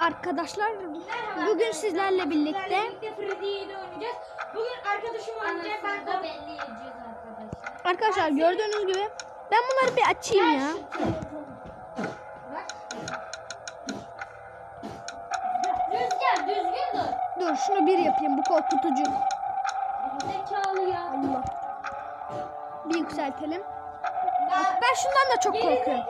arkadaşlar. Bugün sizlerle birlikte birlikte Freddy ile oynayacağız. Bugün arkadaşım oynayacak. Ben de belli edeceğiz arkadaşlar. arkadaşlar gördüğünüz gibi ben bunları bir açayım ya. Rüzgar düzgün dur. Dur şunu bir yapayım bu korkutucu. Zekalı ya. Allah. Bir yükseltelim. Ben şundan da çok korkuyorum.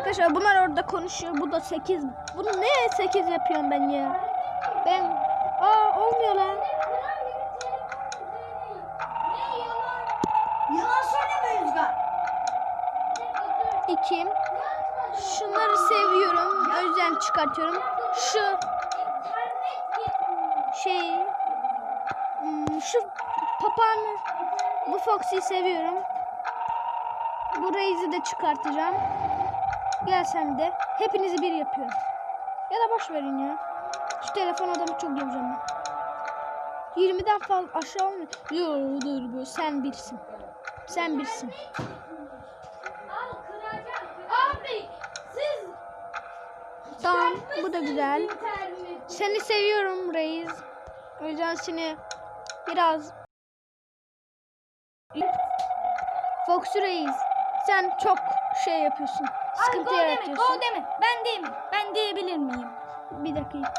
Arkadaşlar bunlar orada konuşuyor. Bu da 8. Bunu ne 8 yapıyorum ben ya? Ben Aa olmuyor lan. Yalan? Söyleme Rüzgar. 2. Şunları seviyorum. O yüzden çıkartıyorum. Şu şey hmm, şu papağanı bu Foxy'yi seviyorum. Bu Reis'i de çıkartacağım. Gel sen de. Hepinizi bir yapıyorum. Ya da boş verin ya. Şu telefon adamı çok göreceğim ben. 20'den fazla aşağı olmuyor. Yo dur bu sen birsin. Sen birsin. Abi siz Tamam bu da güzel. Seni seviyorum Reis. O yüzden seni biraz Foxy Reis. Sen çok şey yapıyorsun. Sıkıntı Go deme, go deme. Ben mi? Ben diyebilir miyim? Bir dakika.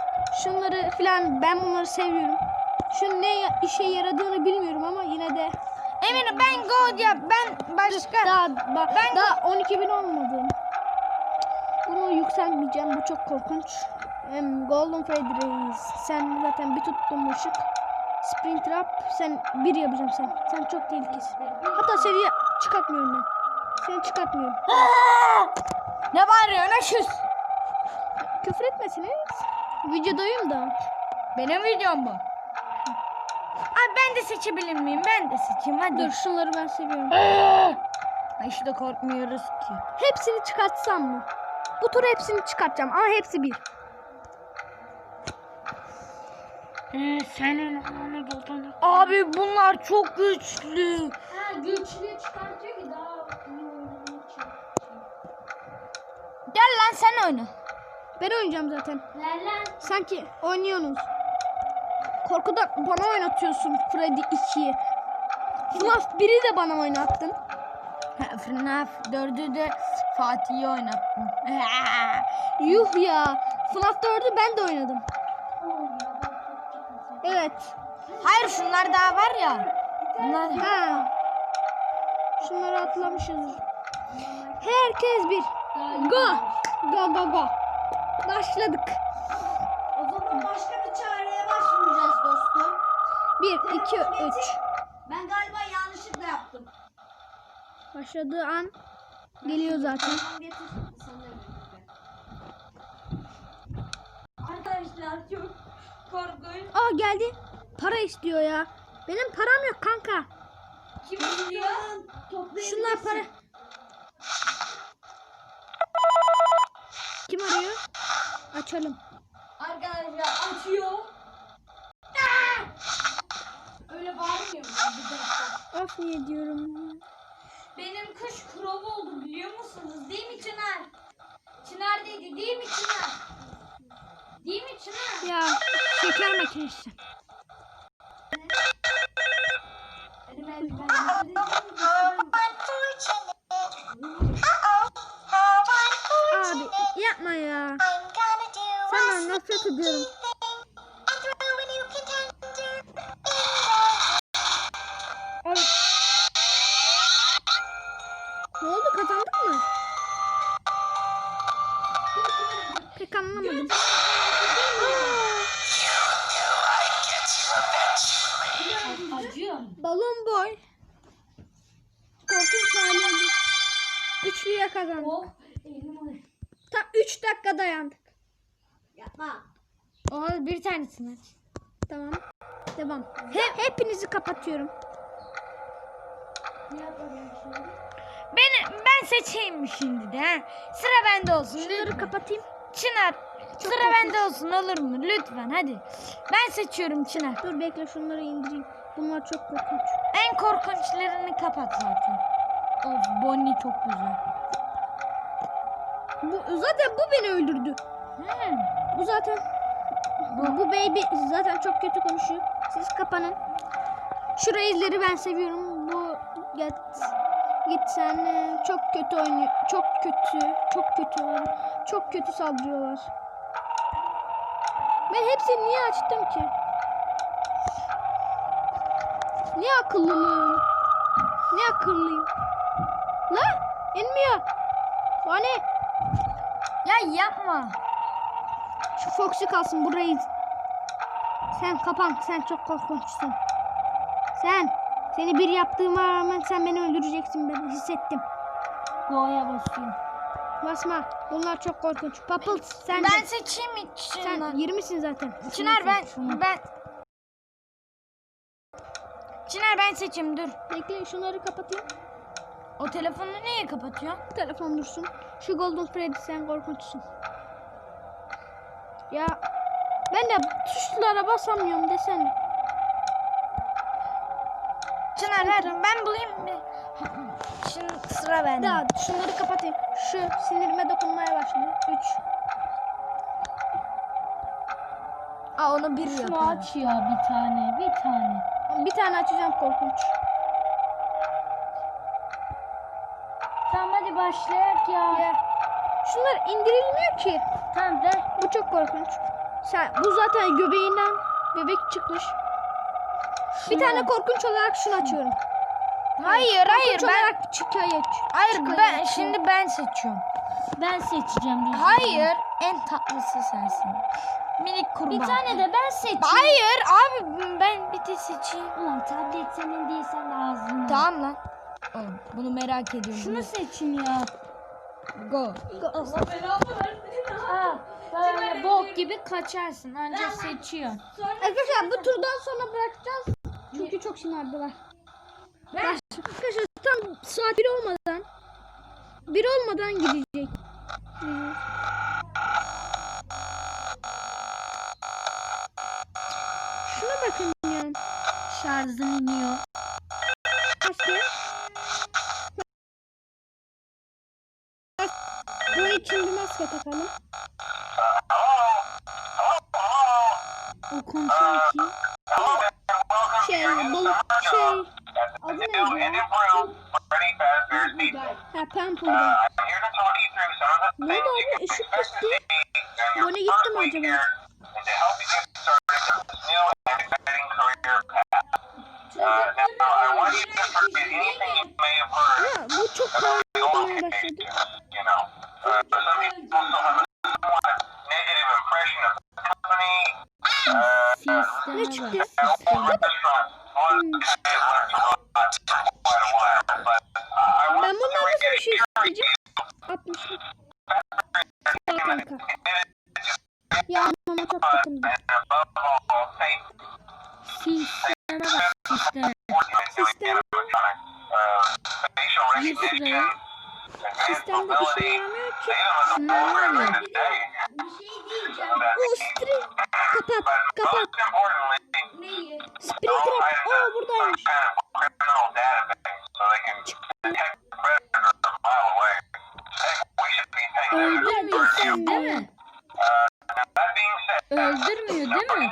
Şunları filan ben bunları seviyorum. Şu ne işe yaradığını bilmiyorum ama yine de Eminim ben go yap. Ben başka. daha ba- Ben- daha 12 bin olmadım. Bunu yükselmeyeceğim. Bu çok korkunç. Hem Golden Reis. Sen zaten bir tuttum ışık. Sprint Trap. Sen bir yapacağım sen. Sen çok tehlikesin. Hatta seviye çıkartmıyorum ben. Seni çıkartmıyorum. Ne bağırıyorsun aşız? Küfür etmesiniz. Videodayım da. Benim videom bu. Abi ben de seçebilir miyim? Ben de seçeyim hadi. Dur şunları ben seviyorum. Ay işte korkmuyoruz ki. Hepsini çıkartsam mı? Bu tur hepsini çıkartacağım ama hepsi bir. senin ananı bulduğunu. Abi bunlar çok güçlü. Ha güçlü çıkartıyor ki daha sen oyna. Ben oynayacağım zaten. Sanki oynuyorsunuz. Korkudan bana oynatıyorsun Freddy 2'yi. FNAF 1'i de bana oynattın. FNAF 4'ü de Fatih'i oynattım. Yuh ya. FNAF 4'ü ben de oynadım. Evet. Hayır şunlar daha var ya. Bunlar Ha. Şunları atlamışız. Herkes bir. Go. Go go go. Başladık. O zaman başka bir çareye başvuracağız dostum. 1, 2, 3. Ben galiba yanlışlıkla yaptım. Başladığı an geliyor zaten. Arkadaşlar çok korkunç. Aa geldi. Para istiyor ya. Benim param yok kanka. Kim istiyor? Şunlar para. Kim arıyor? Açalım. Arkadaşlar açıyor. Öyle bağırmıyor mu? Bir dakika. Of niye diyorum. Benim kuş krov oldu biliyor musunuz? Değil mi Çınar? Çınar dedi değil mi Çınar? Değil mi Çınar? Ya şeker makinesi. Abi ya. Senden nefret ediyorum. Dakika dayandık. Yapma. o bir tanesini aç. Tamam. Devam. He, hepinizi kapatıyorum. Ben ben seçeyim şimdi de. ha. Sıra bende olsun. Şunları lütfen. kapatayım. Çınar. sıra korkunç. bende olsun olur mu? Lütfen hadi. Ben seçiyorum Çınar. Dur bekle şunları indireyim. Bunlar çok korkunç. En korkunçlarını kapat zaten. Of Bonnie çok güzel. Bu, zaten bu beni öldürdü. Hmm. Bu zaten bu, bu baby zaten çok kötü konuşuyor. Siz kapanın. Şu reisleri ben seviyorum. Bu git git sen çok kötü oynuyor. Çok kötü. Çok kötü. Çok kötü saldırıyorlar. Ben hepsini niye açtım ki? Niye akıllıyım? Niye akıllıyım? La inmiyor. O ne? Ya yapma. Şu Foxy kalsın burayı. Sen kapan. Sen çok korkunçsun. Sen. Seni bir yaptığıma rağmen sen beni öldüreceksin ben hissettim. Go'ya basıyorum. Basma. Bunlar çok korkunç. Papıl sen Ben de. seçeyim mi sen Çınar? 20'sin zaten. Çınar ben ben Çınar ben seçeyim dur. Bekle şunları kapatayım. O telefonu niye kapatıyor? Telefon dursun. Şu Golden Freddy sen korkunçsun. Ya ben de tuşlara basamıyorum desene. Çınar ver ben bulayım bir. Şimdi sıra bende. Daha şunları kapatayım. Şu sinirime dokunmaya başladı. 3. Aa onu bir Şunu yapalım. aç ya bir tane bir tane. Bir tane açacağım korkunç. Hadi başlayak ya. Ya. Şunlar indirilmiyor ki. Tamam ver. Bu çok korkunç. Sen bu zaten göbeğinden bebek çıkmış. Bir Şunu. tane korkunç olarak şunu açıyorum. Hayır hayır Korkunç ben olarak şikayet. hayır şikayet ben şimdi ben seçiyorum. Ben seçeceğim. diyeceğim. Hayır en tatlısı sensin. Minik kurbağa. Bir tane de ben seçeyim. Hayır abi ben bir de seçeyim. Ulan tablet senin değil sen de ağzına. Tamam lan. Bunu merak ediyorum. Şunu seçin ya. go. Aa, böyle bok gibi kaçarsın. Anca seçiyor. Arkadaşlar bu turdan sonra bırakacağız. Çünkü çok şımardılar. Ben... Arkadaşlar tam saat 1 olmadan 1 olmadan gidecek. Şuna bakın ya. Şarjım iniyor. Maske. Maske takalım. O konuşuyor ki. Şey, balık şey. Adı neydi ya? Ha, Pampul'da. Ne oldu abi? Işık gitti. Bana gitti mi acaba? Ha, bu çok karanlık olmaya başladı. Sisteme Ne bak. çıktı? Sisteme. Ben bundan nasıl bir şey isteyeceğim? 60 Sağ kanka. Ya mama çok takıldı. Sisteme bak. Sisteme. Sistem, Bir sıraya. sistemde işe yaramıyor ki. Şunlar var ya. O string. Kapat, kapat. Spring trap. Oo buradaymış. Öldürmüyorsun değil mi? Öldürmüyor değil mi?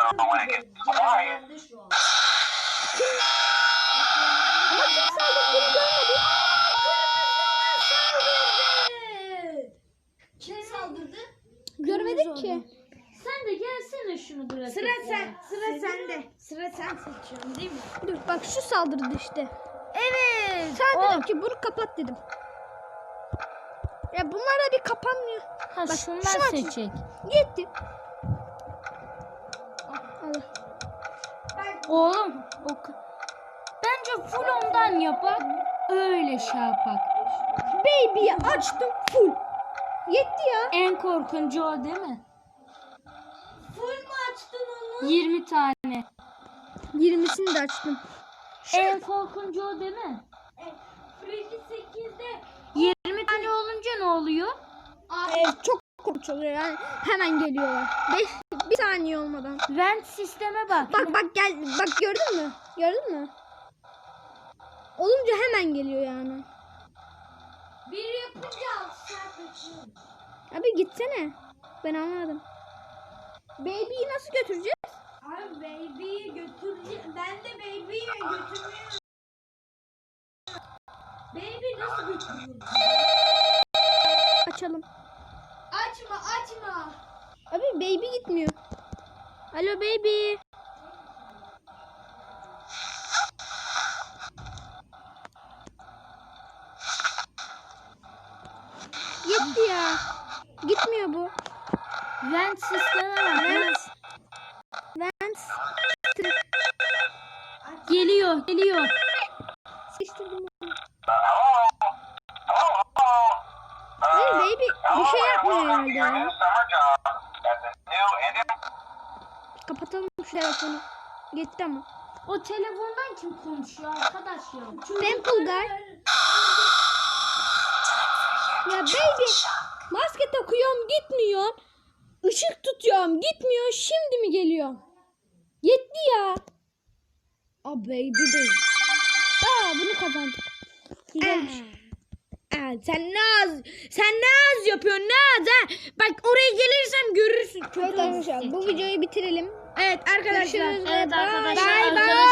Ama kim saldırdığını görmedim. Kim saldırdı? Görmedik ki. Sen de gelsene şunu bırak. Sıra sen. Sıra sende. Sıra sen seçiyorsun değil mi? Dur bak şu saldırdı işte. Evet. Sen dedim ki bunu kapat dedim. Ya bunlar da bir kapanmıyor. Ha, Bak, şunlar şunu seçecek. Yetti. Oğlum o ka- Bence full ondan yapak. Öyle şey yapak. Baby'yi açtım full. Yetti ya. En korkuncu o değil mi? Full mu açtın onu? 20 tane. 20'sini de açtım. En korkuncu o değil mi? E, Freddy 8'de 20 tane olunca ne oluyor? Ee, çok korkunç oluyor yani. Hemen geliyorlar. Beş, bir saniye olmadan. Vent sisteme bak. Bak bak gel bak gördün mü? Gördün mü? Olunca hemen geliyor yani. bir yapınca 6 saat geçiyor. Abi gitsene. Ben anlamadım. Baby'yi nasıl götüreceğiz? Abi baby'yi götüreceğim. Ben de baby'yi götürmeye Baby nasıl götürüyor? Açalım. Açma açma. Abi baby gitmiyor. Alo baby. Gitti ya. Gitmiyor bu. Vent sisteme bak. Vent. Vent. Geliyor, geliyor. Sıkıştırdım onu. Hayır baby bir şey yapmıyor herhalde ya. Kapatalım şu telefonu. Gitti ama. O telefondan kim konuşuyor arkadaş ya? Temple Guy. Ya baby maske takıyorum gitmiyor. Işık tutuyorum gitmiyor. Şimdi mi geliyor? Yetti ya. A baby değil. Aa bunu kazandık. Güzelmiş. Sen ne az, sen ne az yapıyorsun ne az ha? Bak oraya gelirsem görürsün. Evet arkadaşlar bu videoyu bitirelim. Evet arkadaşlar. Görüşürüz ve Evet arkadaşlar. Bye bye. arkadaşlar